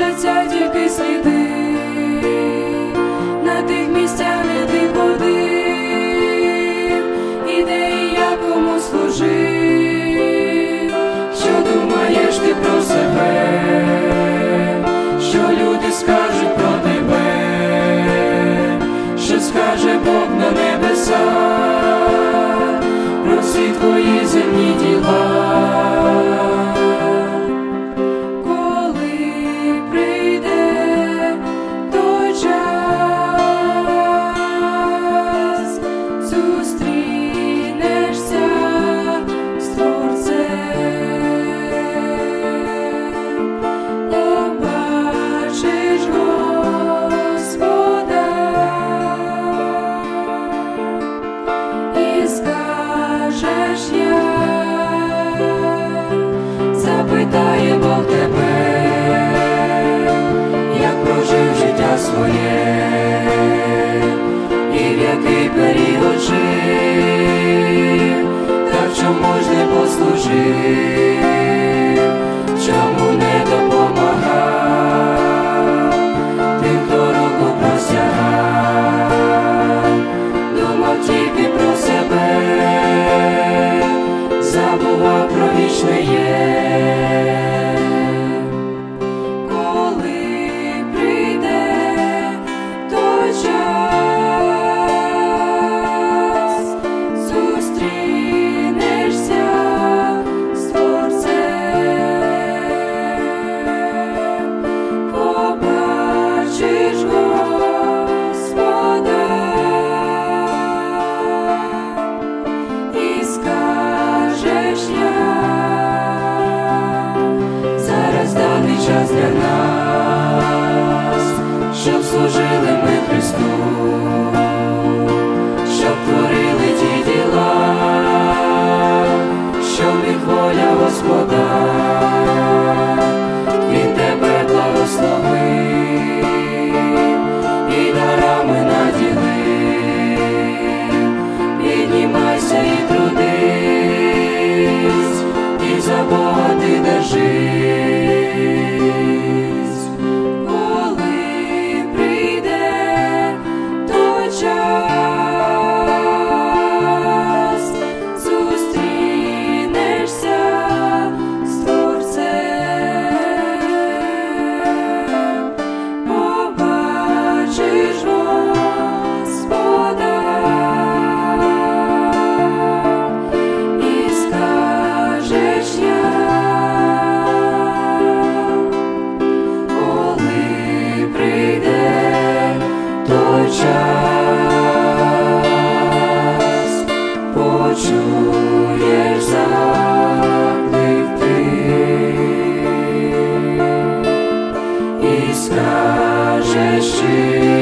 лишаться тільки сліди, на тих місцях, де ти ходив, і де і я кому служив, що думаєш ти про себе, що люди скажуть про тебе, що скаже Бог на мене. я, запитає Бог тебе. Бога провічне є. шлях, зараз даний час для нас. Skażesz się.